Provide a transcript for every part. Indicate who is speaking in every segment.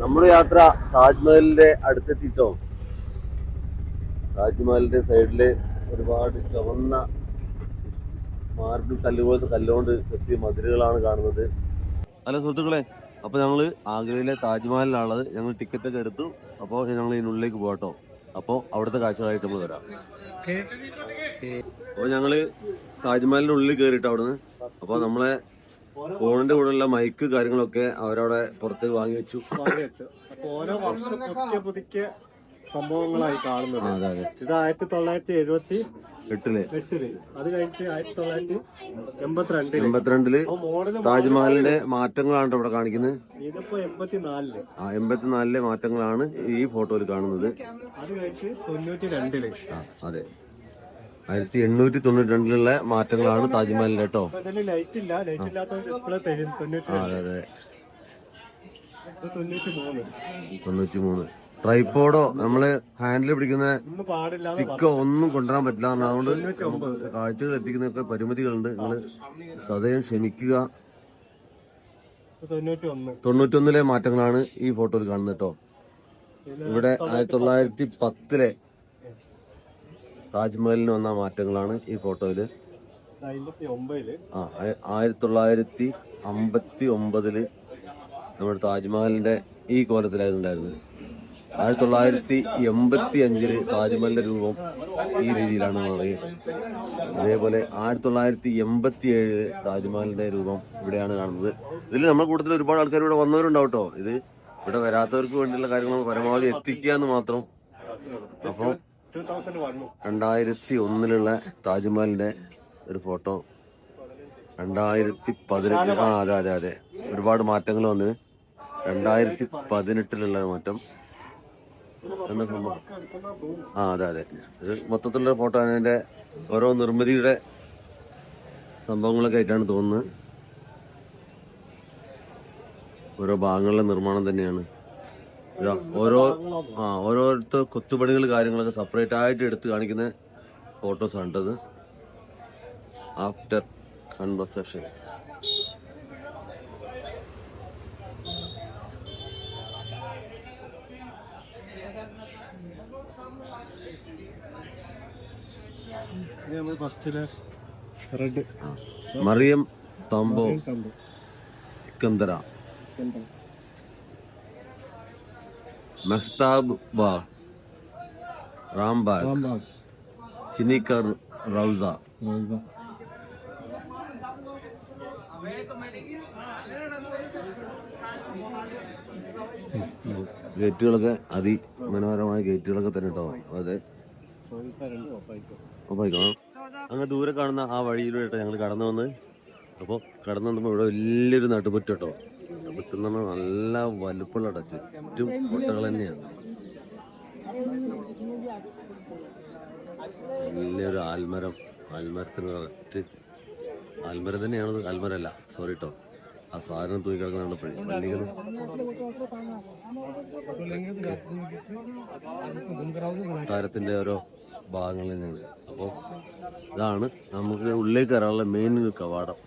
Speaker 1: നമ്മുടെ യാത്ര താജ്മഹലിന്റെ അടുത്തെത്തിട്ടോ താജ്മഹലിന്റെ സൈഡിൽ ഒരുപാട് ചുവന്ന മാർബിൾ കല്ലുപോലത്തെ കല്ലുകൊണ്ട് കെട്ടിയ മതിലുകളാണ് കാണുന്നത്. അല്ല സുഹൃത്തുക്കളെ അപ്പൊ ഞങ്ങൾ ആഗ്രയിലെ താജ്മഹലിലാണുള്ളത് ഞങ്ങൾ ടിക്കറ്റ് ഒക്കെ എടുത്തു. അപ്പോൾ ഞങ്ങൾ ഇതിനുള്ളിലേക്ക് പോകട്ടോ അപ്പോൾ അവിടുത്തെ കാഴ്ചകളായിട്ട് നമ്മൾ വരാം. അപ്പോൾ ഞങ്ങൾ താജ്മഹലിന്റെ ഉള്ളിൽ കേറിട്ടോ അവിടുന്ന്? അപ്പോൾ നമ്മളെ ഫോണിന്റെ കൂടെയുള്ള മൈക്ക് കാര്യങ്ങളൊക്കെ അവരവിടെ പുറത്ത് വാങ്ങി വെച്ചു.
Speaker 2: ഓരോ വർഷം പുതിയ പുതിയ സംഭവങ്ങളായി കാണുന്നത്. ഇത് ആയിരത്തി തൊള്ളായിരത്തി എഴുപത്തി
Speaker 1: എട്ടിൽ.
Speaker 2: എട്ടിൽ. അത് കഴിഞ്ഞിട്ട് ആയിരത്തി തൊള്ളായിരത്തി എൺപത്തിരണ്ടിൽ എൺപത്തിരണ്ടിൽ
Speaker 1: താജ്മഹലിന്റെ മാറ്റങ്ങളാണ് ഇവിടെ കാണിക്കുന്നത്.
Speaker 2: ഇതിപ്പോ എൺപത്തിനാലിൽ.
Speaker 1: ആ എൺപത്തിനാലിലെ മാറ്റങ്ങളാണ് ഈ ഫോട്ടോയിൽ കാണുന്നത്.
Speaker 2: അത് കഴിഞ്ഞിട്ട് തൊണ്ണൂറ്റി
Speaker 1: രണ്ടിൽ അതെ. ആയിരത്തി എണ്ണൂറ്റി തൊണ്ണൂറ്റി രണ്ടിലുള്ള മാറ്റങ്ങളാണ് താജ്മഹലിൽ കേട്ടോ.
Speaker 2: അപ്പൊ ലൈറ്റ് ഇല്ല ലൈറ്റ് ഇല്ലാത്ത ഡിസ്പ്ലേ തരും. തൊണ്ണൂറ്റി
Speaker 1: ആ, അതെ അതെ.
Speaker 2: ഇത് തൊണ്ണൂറ്റി മൂന്ന്
Speaker 1: ട്രൈപ്പോഡോ നമ്മൾ ഹാൻഡിൽ പിടിക്കുന്ന സ്റ്റിക്കോ ഒന്നും കൊണ്ടുവരാൻ പറ്റില്ല അതുകൊണ്ട് കാഴ്ചകൾ എത്തിക്കുന്നൊക്കെ പരിമിതികളുണ്ട്. നിങ്ങൾ സദയം ക്ഷമിക്കുക.
Speaker 2: തൊണ്ണൂറ്റി ഒന്നിലെ
Speaker 1: തൊണ്ണൂറ്റൊന്നിലെ മാറ്റങ്ങളാണ് ഈ ഫോട്ടോയിൽ കാണുന്നത് കേട്ടോ. ഇവിടെ ആയിരത്തി തൊള്ളായിരത്തി പത്തിലെ താജ്മഹലിന് വന്ന മാറ്റങ്ങളാണ് ഈ
Speaker 2: ഒമ്പതിൽ.
Speaker 1: ആ ആയ- ആയിരത്തി തൊള്ളായിരത്തി അമ്പത്തി ഒമ്പതിൽ നമ്മുടെ താജ്മഹലിന്റെ ഈ കോലത്തിലായിരുന്നു ഉണ്ടായിരുന്നത് ആയിരത്തി തൊള്ളായിരത്തി എൺപത്തി അഞ്ചിൽ താജ്മഹലിന്റെ രൂപം ഈ രീതിയിലാണ് പറയുന്നത് അതേപോലെ ആയിരത്തി തൊള്ളായിരത്തി എൺപത്തി ഏഴിൽ താജ്മഹലിന്റെ രൂപം ഇവിടെയാണ് കാണുന്നത്. ഇതിൽ നമ്മുടെ കൂട്ടത്തിൽ ഒരുപാട് ആൾക്കാർ ഇവിടെ വന്നവരുണ്ടാവും കേട്ടോ. ഇത് ഇവിടെ വരാത്തവർക്ക് വേണ്ടിയുള്ള കാര്യങ്ങൾ പരമാവധി എത്തിക്കുക എന്ന് മാത്രം. അപ്പം രണ്ടായിരത്തി ഒന്നിലുള്ള താജ്മഹലിന്റെ ഒരു ഫോട്ടോ. രണ്ടായിരത്തി പതിനെട്ട് ആ അതെ അതെ അതെ. ഒരുപാട് മാറ്റങ്ങൾ വന്ന്. രണ്ടായിരത്തി പതിനെട്ടിലുള്ള മാറ്റം. എന്ന സംഭവം? ആ അതെ അതെ. ഇത് മൊത്തത്തിലുള്ള ഫോട്ടോ അതിന്റെ ഓരോ നിർമ്മിതിയുടെ സംഭവങ്ങളൊക്കെ ആയിട്ടാണ് തോന്നുന്നത്. ഓരോ ഭാഗങ്ങളിലെ നിർമ്മാണം തന്നെയാണ്. ഇതാ ഓരോ ആ ഓരോരുത്തർ കൊത്തുപണികൾ കാര്യങ്ങളൊക്കെ സെപ്പറേറ്റ് ആയിട്ട് എടുത്ത് കാണിക്കുന്ന ഫോട്ടോസ് കണ്ടത് after conversation Mariam tomb Sikandra. Mehtab Bagh Rambagh. ചിനിക്കർ Rauza. ഗേറ്റുകളൊക്കെ അതിമനോഹരമായ ഗേറ്റുകളൊക്കെ തന്നെ കേട്ടോ അതെ. പോയിക്കണം അങ്ങ് ദൂരെ കാണുന്ന ആ വഴിയിലൂടെ ഞങ്ങൾ കടന്നു വന്ന് അപ്പോൾ കടന്നു വന്നപ്പോൾ ഇവിടെ വലിയൊരു നട്ടുമുറ്റം കേട്ടോ പറഞ്ഞാൽ നല്ല വലുപ്പമുള്ള ചുറ്റും കൊട്ടകൾ തന്നെയാണ്. വലിയൊരു ആൽമരം. ആൽമരത്തിന് കറക്റ്റ് ആൽമരം തന്നെയാണ് ആൽമരല്ല സോറി കേട്ടോ ആ സാധനം തൂക്കി കിടക്കുന്നതാണ് പള്ളികൾ താരത്തിന്റെ ഓരോ ഭാഗങ്ങളിൽ നിന്ന്. അപ്പോൾ ഇതാണ് നമുക്ക് ഉള്ളിലേക്ക് കയറാനുള്ള മെയിൻ കവാടം.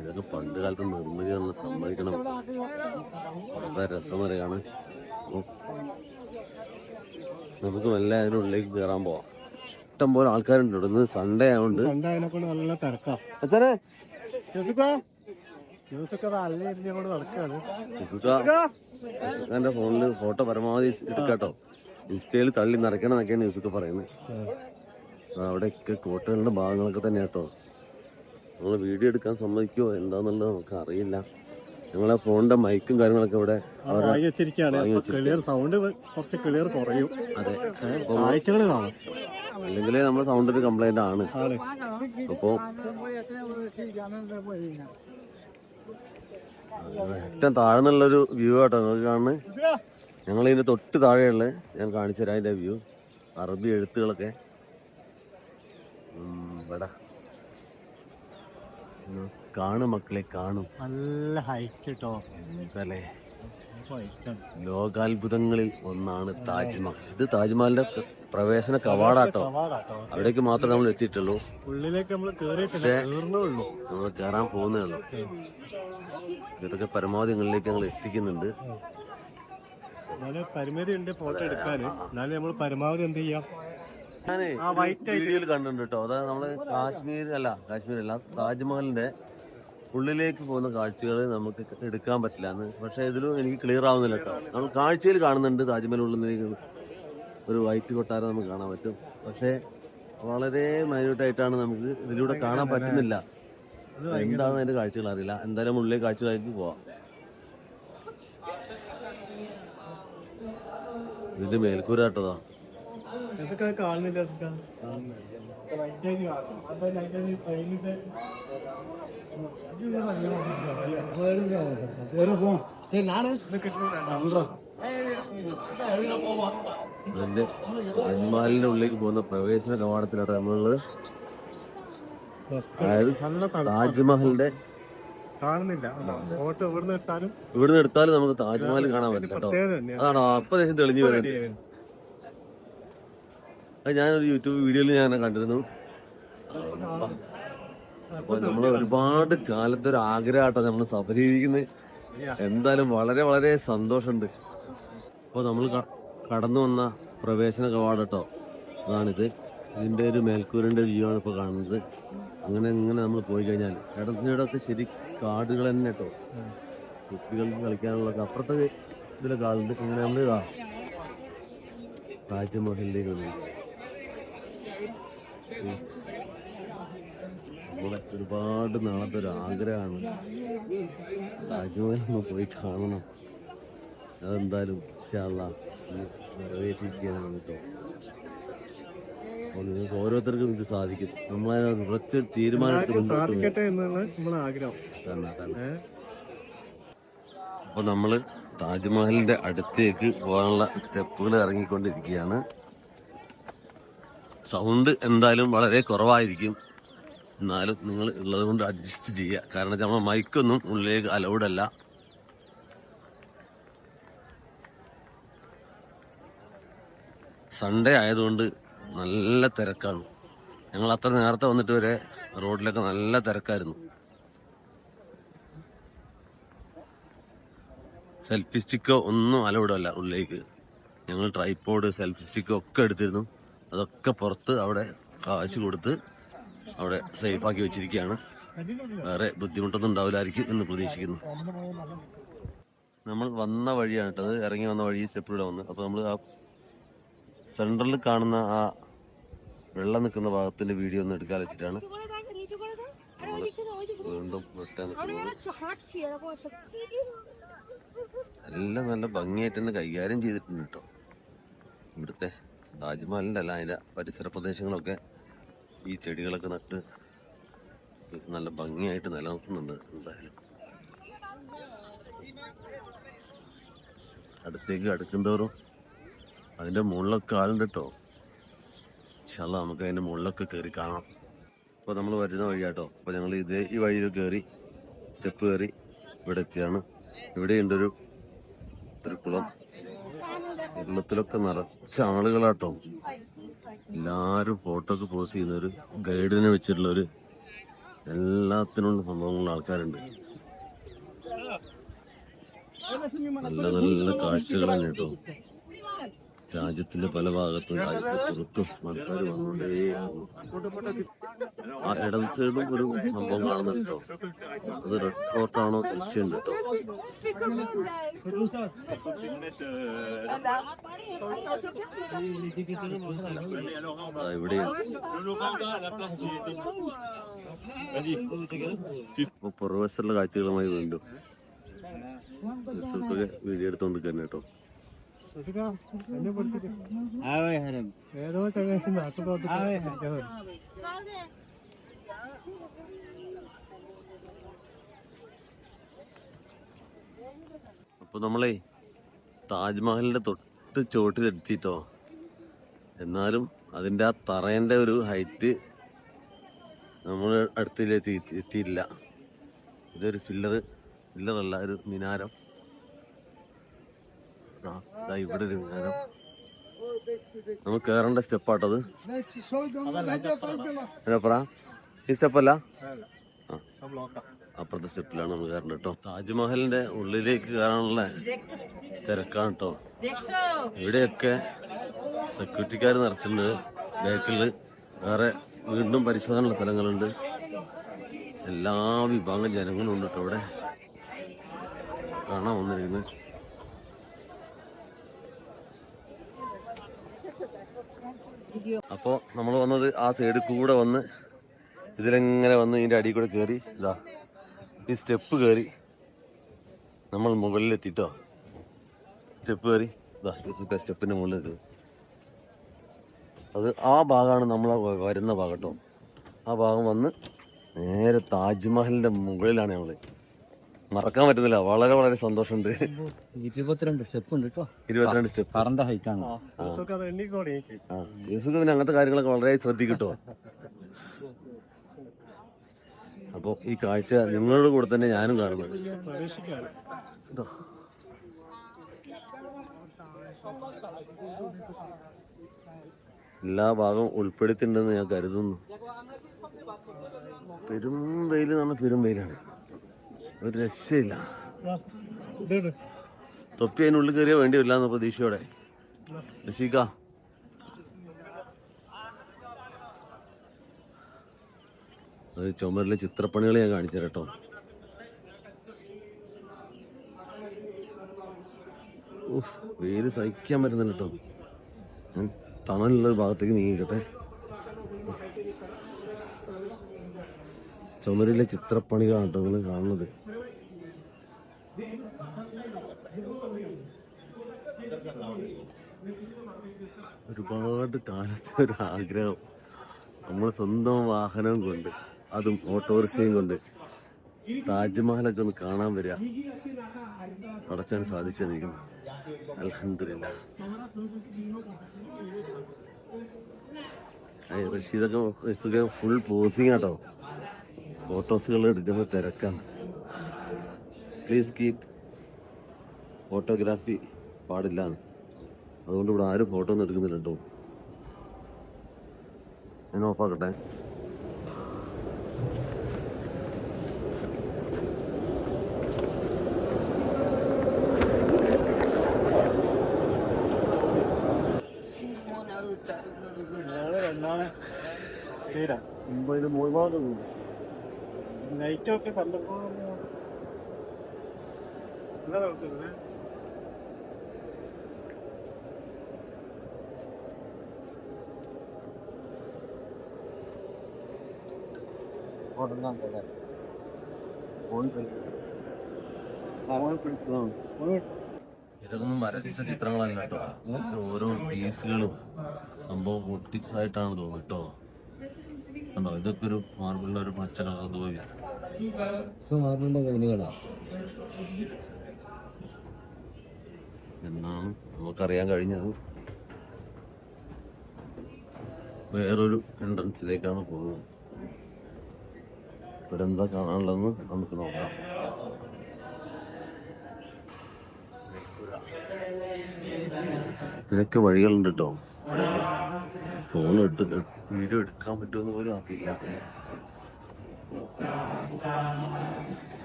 Speaker 1: ഇതൊക്കെ പണ്ട് കാലത്ത് നിർമ്മിതി നമ്മൾ സമ്മതിക്കണം. വളരെ രസം വരെയാണ്. നമുക്ക് നല്ല അതിനുള്ളിലേക്ക് കയറാൻ പോവാം. ഇഷ്ടം പോലെ ആൾക്കാരുണ്ട്. ഇവിടുന്ന് സൺഡേ ആയതുകൊണ്ട്
Speaker 2: സൺഡേ അതിനെക്കൊണ്ട് നല്ല തിരക്കാ.
Speaker 1: അച്ഛനെ ഫോണിൽ ഫോട്ടോ പരമാവധി എടുക്കാട്ടോ. ഇൻസ്റ്റയിൽ തള്ളി നിറയ്ക്കണം എന്നൊക്കെയാണ് യൂസുക്കെ പറയുന്നത്. അവിടെയൊക്കെ കോട്ടകളുടെ ഭാഗങ്ങളൊക്കെ തന്നെ കേട്ടോ നമ്മൾ വീഡിയോ എടുക്കാൻ സമ്മതിക്കുമോ എന്താന്നുള്ളത് നമുക്ക് അറിയില്ല. ഞങ്ങളെ ഫോണിന്റെ മൈക്കും കാര്യങ്ങളൊക്കെ ഇവിടെ
Speaker 2: വാങ്ങി വെച്ചിരിക്കുകയാണ്. ക്ലിയർ സൗണ്ട് കുറച്ച് ക്ലിയർ കുറയും.
Speaker 1: അതെ.
Speaker 2: കാഴ്ചകൾ കാണും.
Speaker 1: അല്ലെങ്കിൽ നമ്മുടെ ഒരു കംപ്ലൈന്റ് ആണ്. അപ്പോ ഏറ്റവും താഴ്ന്നുള്ളൊരു വ്യൂ ആട്ടോ. നിങ്ങൾക്ക് കാണുന്നത് ഞങ്ങൾ ഇതിന്റെ തൊട്ട് താഴെയുള്ള ഞാൻ കാണിച്ചു തരാം അതിന്റെ വ്യൂ അറബി എഴുത്തുകളൊക്കെ. ഇവിടെ കാണും മക്കളെ കാണും.
Speaker 2: നല്ല ഹൈറ്റ് കേട്ടോ
Speaker 1: ലോകാത്ഭുതങ്ങളിൽ ഒന്നാണ് താജ്മഹൽ. ഇത് താജ്മഹലിന്റെ പ്രവേശന കവാടാട്ടോ. അവിടേക്ക് മാത്രമേ നമ്മൾ എത്തിയിട്ടുള്ളൂ.
Speaker 2: ഉള്ളിലേക്ക് നമ്മൾ
Speaker 1: നമ്മൾ കയറാൻ പോകുന്നേ ഉള്ളൂ. ഇതൊക്കെ പരമാവധി നിങ്ങളിലേക്ക് ഞങ്ങൾ എത്തിക്കുന്നുണ്ട്.
Speaker 2: ഉണ്ട് ഫോട്ടോ എന്നാലും നമ്മൾ പരമാവധി എന്ത് ചെയ്യാം?
Speaker 1: ഞാനേ വീഡിയോയിൽ കണ്ടിട്ടുണ്ട് കേട്ടോ അതായത് നമ്മൾ കാശ്മീർ അല്ല കാശ്മീർ അല്ല താജ്മഹലിന്റെ ഉള്ളിലേക്ക് പോകുന്ന കാഴ്ചകൾ നമുക്ക് എടുക്കാൻ പറ്റില്ല എന്ന്. പക്ഷെ ഇതിലും എനിക്ക് ക്ലിയർ ആവുന്നില്ല കേട്ടോ നമ്മൾ കാഴ്ചയിൽ കാണുന്നുണ്ട് താജ്മഹൽ ഉള്ളിലേക്ക് ഒരു വൈറ്റ് കൊട്ടാരം നമുക്ക് കാണാൻ പറ്റും. പക്ഷെ വളരെ മൈന്യൂട്ടായിട്ടാണ് നമുക്ക് ഇതിലൂടെ കാണാൻ പറ്റുന്നില്ല. എന്താണ് അതിന്റെ കാഴ്ചകൾ അറിയില്ല. എന്തായാലും ഉള്ളിലെ കാഴ്ചകളായിട്ട് പോവാം. ഇതിന്റെ മേൽക്കൂര കേട്ടതാ
Speaker 2: ഇതൊക്കെ കാണുന്നില്ല
Speaker 1: അതിന്റെ താജ്മഹലിന്റെ ഉള്ളിലേക്ക് പോകുന്ന പ്രവേശന കവാടത്തിലാണ് നമ്മളുള്ളത്. താജ്മഹലിന്റെ
Speaker 2: കാണുന്നില്ല. ഫോട്ടോ ഇവിടുന്ന് എടുത്താലും
Speaker 1: ഇവിടുന്ന് എടുത്താലും നമുക്ക് താജ്മഹൽ കാണാൻ പറ്റും കേട്ടോ. അതാണോ? അപ്പൊ തെളിഞ്ഞു വരുന്നത്. ഞാനൊരു യൂട്യൂബ് വീഡിയോയിൽ ഞാൻ കണ്ടിരുന്നു. അപ്പൊ നമ്മൾ ഒരുപാട് കാലത്തെ ഒരു ആഗ്രഹമാട്ടോ നമ്മൾ സഫലീകരിക്കുന്നത് എന്തായാലും വളരെ വളരെ സന്തോഷമുണ്ട്. അപ്പോൾ നമ്മൾ കടന്നു വന്ന പ്രവേശന കവാടം കേട്ടോ അതാണിത്. ഇതിന്റെ ഒരു മേൽക്കൂരിന്റെ വ്യൂ ആണ് ഇപ്പോൾ കാണുന്നത്. അങ്ങനെ ഇങ്ങനെ നമ്മൾ പോയി കഴിഞ്ഞാൽ ഇടത്തിനിടത്ത് ശരി കാടുകൾ തന്നെ കേട്ടോ കുട്ടികൾക്ക് കളിക്കാനുള്ള അപ്പുറത്തെ ഇതിലൊക്കെ ആളുണ്ട് ഇങ്ങനെ നമ്മൾ ഇതാ. താജ്മഹലിലേക്ക് വന്നു. നമ്മളെ ഒരുപാട് നാളത്തെ ഒരു ആഗ്രഹമാണ്. താജ്മഹൽ ഒന്ന് പോയി കാണണം. അതെന്തായാലും ഇൻഷാല്ല നിറവേറ്റിരിക്കുകയാണ് കേട്ടോ അപ്പോൾ നിങ്ങൾക്ക് ഓരോരുത്തർക്കും ഇത് സാധിക്കും. നമ്മളതിനകത്ത് ഉറച്ചൊരു തീരുമാനത്തിൽ അപ്പൊ
Speaker 2: സാധിക്കട്ടെ എന്നുള്ള നമ്മളെ ആഗ്രഹം.
Speaker 1: അപ്പോൾ നമ്മൾ താജ്മഹലിന്റെ അടുത്തേക്ക് പോകാനുള്ള സ്റ്റെപ്പുകൾ ഇറങ്ങിക്കൊണ്ടിരിക്കുകയാണ്. സൗണ്ട് എന്തായാലും വളരെ കുറവായിരിക്കും. എന്നാലും നിങ്ങൾ ഉള്ളത് കൊണ്ട് അഡ്ജസ്റ്റ് ചെയ്യുക. കാരണം നമ്മൾ മൈക്കൊന്നും ഉള്ളിലേക്ക് അലൗഡ് അല്ല. സൺഡേ ആയതുകൊണ്ട് നല്ല തിരക്കാണ്. ഞങ്ങൾ അത്ര നേരത്തെ വന്നിട്ട് വരെ റോഡിലൊക്കെ നല്ല തിരക്കായിരുന്നു. സെൽഫി സ്റ്റിക്കോ ഒന്നും അലൗഡല്ല ഉള്ളിലേക്ക്. ഞങ്ങൾ ട്രൈപ്പോഡ് സെൽഫി സ്റ്റിക്കോ ഒക്കെ എടുത്തിരുന്നു. അതൊക്കെ പുറത്ത് അവിടെ കാശ് കൊടുത്ത് അവിടെ സേഫാക്കി വെച്ചിരിക്കുകയാണ്. വേറെ ബുദ്ധിമുട്ടൊന്നും ഉണ്ടാവില്ലായിരിക്കും എന്ന് പ്രതീക്ഷിക്കുന്നു. നമ്മൾ വന്ന വഴിയാണ് കേട്ടത് ഇറങ്ങി വന്ന വഴി സ്റ്റെപ്പിലൂടെ വന്ന്. അപ്പോൾ നമ്മൾ ആ സെൻട്രലിൽ കാണുന്ന ആ വെള്ളം നിൽക്കുന്ന ഭാഗത്തിന്റെ വീഡിയോ ഒന്ന് എടുക്കാൻ വെച്ചിട്ടാണ്. വീണ്ടും എല്ലാം നല്ല ഭംഗിയായിട്ട് തന്നെ കൈകാര്യം ചെയ്തിട്ടുണ്ട് കേട്ടോ. ഇവിടുത്തെ താജ്മഹലിന്റെ അല്ല അതിന്റെ പരിസര പ്രദേശങ്ങളൊക്കെ ഈ ചെടികളൊക്കെ നട്ട് നല്ല ഭംഗിയായിട്ട് നിലനിർത്തുന്നുണ്ട് എന്തായാലും. അടുത്തേക്ക് അടുക്കുന്തോറും അതിന്റെ മുകളിലൊക്കെ ആളുണ്ട് കേട്ടോ. ചില നമുക്ക് അതിന്റെ മുകളിലൊക്കെ കയറി കാണാം. അപ്പോൾ നമ്മൾ വരുന്ന വഴിയാട്ടോ. അപ്പോൾ ഞങ്ങൾ ഇതേ ഈ വഴിയിൽ കയറി സ്റ്റെപ്പ് കയറി ഇവിടെ എത്തിയാണ്. ഇവിടെയുണ്ടൊരു ഒരു കുളം വെള്ളത്തിലൊക്കെ നിറച്ച ആളുകളാട്ടോ. എല്ലാരും ഫോട്ടോ ഒക്കെ പോസ്റ്റ് ചെയ്യുന്ന ഒരു ഗൈഡിനെ വെച്ചിട്ടുള്ള ഒരു എല്ലാത്തിനുള്ള സംഭവങ്ങളുള്ള ആൾക്കാരുണ്ട്. നല്ല നല്ല കാഴ്ചകളാണ് കേട്ടോ രാജ്യത്തിന്റെ പല ഭാഗത്തും രാജ്യത്തെ പുറത്തും ആൾക്കാർ വന്നുകൊണ്ടേ ആ ഇടത് സൈഡും ഒരു സംഭവം കാണുന്നുണ്ട് അത് റെഡ് ഫോർട്ടാണോ സംശയമുണ്ട് കേട്ടോ. ഇപ്പൊ പുറവശത്തുള്ള കാഴ്ചകളുമായി വീണ്ടും വീഡിയോ എടുത്തോണ്ട് കേട്ടോ.
Speaker 2: ഏതോ
Speaker 1: അപ്പൊ നമ്മളെ താജ്മഹലിന്റെ തൊട്ട് ചോട്ടിലെത്തിട്ടോ? എന്നാലും അതിന്റെ ആ തറേന്റെ ഒരു ഹൈറ്റ് നമ്മൾ അടുത്തിലെത്തി എത്തിയില്ല ഇതൊരു ഫില്ലർ ഫില്ലറല്ല ഒരു മിനാരം. ആ, ദാ ഇവിടെ ഒരു വിഹാരം നമുക്ക് കയറേണ്ട സ്റ്റെപ്പാട്ടത്. എന്നാ പറ? ഈ സ്റ്റെപ്പല്ല?
Speaker 2: ബ്ലോക്കാം.
Speaker 1: അപ്പുറത്തെ സ്റ്റെപ്പിലാണ് നമ്മൾ കയറേണ്ടത് കേട്ടോ. താജ്മഹലിന്റെ ഉള്ളിലേക്ക് കയറാനുള്ള തിരക്കാണ് കേട്ടോ. ഇവിടെയൊക്കെ സെക്യൂരിറ്റിക്കാർ നിറച്ചിട്ടുണ്ട് ബാക്കിൽ വേറെ വീണ്ടും പരിശോധനയുള്ള സ്ഥലങ്ങളുണ്ട്. എല്ലാ വിഭാഗം ജനങ്ങളും ഉണ്ട് കേട്ടോ ഇവിടെ. കാണാൻ വന്നിരിക്കുന്നത്. അപ്പോ നമ്മൾ വന്നത് ആ സൈഡിൽ കൂടെ വന്ന് ഇതിലെങ്ങനെ വന്ന് ഇതിന്റെ അടി കൂടെ കയറി ഇതാ ഈ സ്റ്റെപ്പ് കയറി നമ്മൾ മുകളിലെത്തിട്ടോ? സ്റ്റെപ്പ് കയറി സ്റ്റെപ്പിന്റെ മുകളിൽ കയറി അത് ആ ഭാഗമാണ് നമ്മൾ വരുന്ന ഭാഗം കേട്ടോ ആ ഭാഗം വന്ന് നേരെ താജ്മഹലിന്റെ മുകളിലാണ് ഞങ്ങൾ. മറക്കാൻ പറ്റുന്നില്ല. വളരെ വളരെ സന്തോഷമുണ്ട്.
Speaker 3: ഇരുപത്തിരണ്ട് സ്റ്റെപ്പ് ഉണ്ട് കേട്ടോ
Speaker 1: ഇരുപത്തിരണ്ട് സ്റ്റെപ്പ്
Speaker 3: പറന്റെ ഹൈറ്റ് ആണ്.
Speaker 1: യൂസുഫ് പിന്നെ അങ്ങനത്തെ കാര്യങ്ങളൊക്കെ വളരെ ശ്രദ്ധിക്കട്ടോ. അപ്പൊ ഈ കാഴ്ച നിങ്ങളുടെ കൂടെ തന്നെ ഞാനും കാണുന്നത്. എല്ലാ ഭാഗവും ഉൾപ്പെടുത്തിണ്ടെന്ന് ഞാൻ കരുതുന്നു. പെരും വെയിൽ എന്ന് പറഞ്ഞാൽ പെരും വെയിലാണ്. ഒരു രക്ഷയില്ല. തൊപ്പി അതിനുള്ളിൽ കയറിയാൽ വേണ്ടി വരില്ല എന്ന പ്രതീക്ഷയോടെ. രക്ഷിക്ക. അത് ചുമരിലെ ചിത്രപ്പണികൾ ഞാൻ കാണിച്ചു കേട്ടോ. വെയിൽ സഹിക്കാൻ പറ്റുന്നില്ല കേട്ടോ. ഞാൻ തണലുള്ള ഭാഗത്തേക്ക് നീങ്ങിക്കട്ടെ ചുമരിലെ ചിത്രപ്പണികളാണ് നിങ്ങൾ കാണുന്നത്. ഒരുപാട് കാലത്തെ ഒരു ആഗ്രഹം. നമ്മൾ സ്വന്തം വാഹനം കൊണ്ട് അതും ഓട്ടോറിക്ഷയും കൊണ്ട് താജ്മഹലൊക്കെ ഒന്ന് കാണാൻ വരിക. അടച്ചാൻ സാധിച്ചെനിക്കുന്നു അലഹമില്ല റഷീദൊക്കെ ഫുൾ പോസിങ് ആട്ടോ. ഫോട്ടോസുകൾ എടുക്കുന്ന തിരക്കാണ്. പ്ലീസ് കീപ് ഫോട്ടോഗ്രാഫി പാടില്ല അതുകൊണ്ട് ഇവിടെ ആരും ഫോട്ടോ ഒന്നും എടുക്കുന്നില്ല കേട്ടോ. ഞാൻ ഓഫാക്കട്ടെ ഒരുപാട്
Speaker 2: നൈറ്റൊക്കെ എന്താ നോക്കുന്നത്
Speaker 1: ഇതൊന്നും വരച്ച ചിത്രങ്ങളല്ല കേട്ടോ. ഓരോ പീസുകളും സംഭവം പൊട്ടിച്ചതായിട്ടാണ് തോന്നുന്നത് കേട്ടോ. കണ്ടോ ഇതൊക്കെ ഒരു മാർബിളിന്റെ ഒരു പച്ച കളർ പീസ്
Speaker 3: മാറിന്റെ കൈനുകളാ.
Speaker 1: എന്നാണ് നമുക്കറിയാൻ കഴിഞ്ഞത് വേറൊരു എൻട്രൻസിലേക്കാണ് പോകുന്നത്. ഇവിടെ എന്താ കാണാനുള്ളതെന്ന് നമുക്ക് നോക്കാം. ഇതിനൊക്കെ വഴികളുണ്ട് കേട്ടോ ഫോൺ എടുത്ത് വീഡിയോ എടുക്കാൻ പറ്റുമെന്ന് പോലും അറിയില്ല.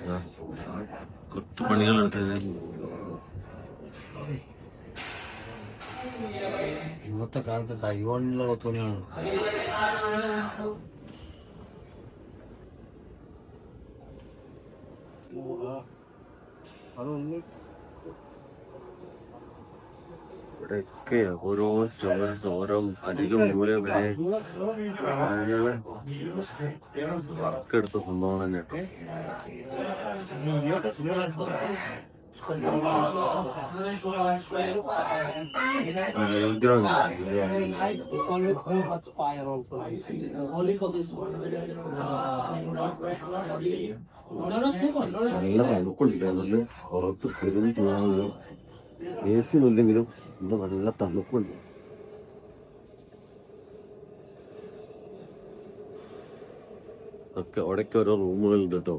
Speaker 1: ആ, കൊത്തുപണികൾ എടുത്തത്
Speaker 3: ഇന്നത്തെ കാലത്ത് തൈവാണിലുള്ള കൊത്തുപണിയാണ്
Speaker 2: അതൊന്നും
Speaker 1: ഇവിടെയൊക്കെ ഓരോ സ്റ്റോറീസ് ഓരോ അധികം മൂല വരെ വർക്കെടുത്ത സംഭവം തന്നെ നല്ല തണുപ്പുണ്ട് നല്ല പുറത്ത് പെരും ചൂടാണ് എ സി ഒന്നുമില്ലെങ്കിലും ഇവിടെ നല്ല തണുപ്പുണ്ട്. ഒക്കെ അവിടേക്ക് ഓരോ റൂമുകളുണ്ട് കേട്ടോ.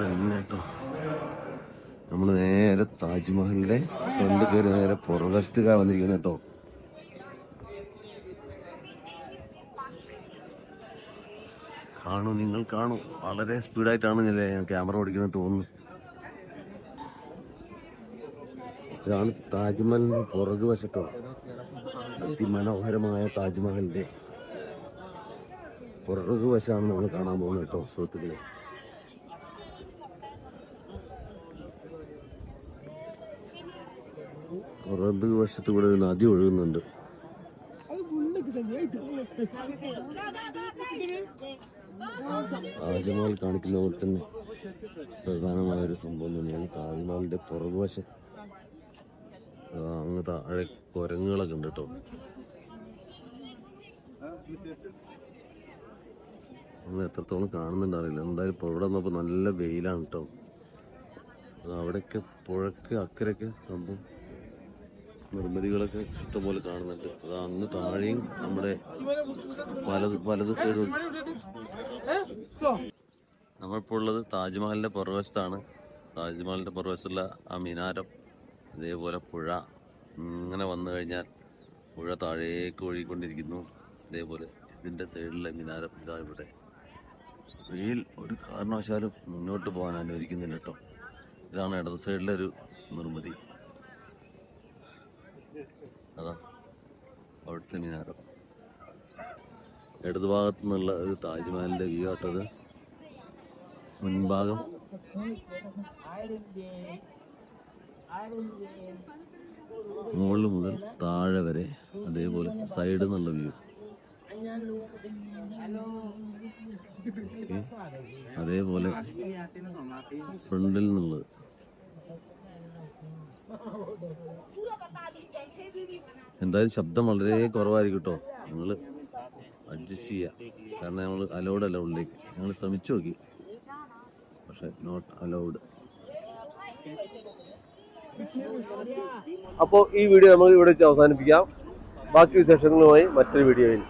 Speaker 1: തന്നെ കേട്ടോ നമ്മൾ നേരെ താജ്മഹലിന്റെ ഫ്രണ്ട് കയറി നേരെ പുറവശത്തുകാർ വന്നിരിക്കുന്നത് കേട്ടോ. കാണൂ നിങ്ങൾ കാണൂ. വളരെ സ്പീഡായിട്ടാണ് ഞാൻ ക്യാമറ ഓടിക്കുന്നത് തോന്നുന്നു ഇതാണ് താജ്മഹലിന് പുറകു വശത്തോ അതിമനോഹരമായ താജ്മഹലിന്റെ പുറകു വശമാണ് നമ്മൾ കാണാൻ പോകുന്നത് കേട്ടോ സുഹൃത്തുക്കളെ. പുറകു വശത്ത് ഇവിടെ നദി ഒഴുകുന്നുണ്ട്. താജ്മഹൽ കാണിക്കുന്ന പോലെ തന്നെ പ്രധാനമായ ഒരു സംഭവം തന്നെയാണ് താജ്മഹലിന്റെ പുറകുവശം. അങ്ങ് താഴെ കുരങ്ങുകളൊക്കെ ഉണ്ട് കേട്ടോ. അങ്ങ് എത്രത്തോളം കാണുന്നുണ്ട് അറിയില്ല. എന്തായാലും ഇവിടെ വന്നപ്പോൾ നല്ല വെയിലാണ് കേട്ടോ. അവിടെയൊക്കെ പുഴക്ക് അക്കരക്ക് സംഭവം നിർമ്മിതികളൊക്കെ ഇഷ്ടംപോലെ കാണുന്നുണ്ട്. അത് അങ്ങ് താഴെയും നമ്മുടെ വലത് വലത് സൈഡും നമ്മളിപ്പോൾ ഉള്ളത് താജ്മഹലിന്റെ പുറവശത്താണ്. താജ്മഹലിന്റെ പുറവശത്തുള്ള ആ മിനാരം ഇതേപോലെ പുഴ. ഇങ്ങനെ വന്നു കഴിഞ്ഞാൽ പുഴ താഴേക്ക് ഒഴുകിക്കൊണ്ടിരിക്കുന്നു. ഇതേപോലെ ഇതിന്റെ സൈഡിലെ മിനാരം ഇതാ ഇവിടെ. വെയിൽ ഒരു കാരണവശാലും മുന്നോട്ട് പോകാൻ അനുവദിക്കുന്നില്ല കേട്ടോ. ഇതാണ് ഇടത് സൈഡിലെ ഒരു നിർമ്മിതി. അതാ അവിടുത്തെ മിനാരം. ഇടത് ഭാഗത്തു നിന്നുള്ള ഒരു താജ്മഹലിന്റെ വ്യൂ ആട്ടത് മുൻഭാഗം. മുകളിൽ മുതൽ താഴെ വരെ അതേപോലെ സൈഡിൽ നിന്നുള്ള വ്യൂ അതേപോലെ ഫ്രണ്ടിൽ നിന്നുള്ളത് എന്തായാലും ശബ്ദം വളരെ കുറവായിരിക്കും കേട്ടോ. നിങ്ങൾ അഡ്ജസ്റ്റ് ചെയ്യുക കാരണം ഞങ്ങൾ അലൗഡ് അല്ല ഉള്ളിലേക്ക്. ഞങ്ങൾ ശ്രമിച്ചു നോക്കി. പക്ഷെ നോട്ട് അലൗഡ് അപ്പോൾ ഈ വീഡിയോ നമ്മൾ ഇവിടെ വെച്ച് അവസാനിപ്പിക്കാം. ബാക്കി വിശേഷങ്ങളുമായി മറ്റൊരു വീഡിയോയിൽ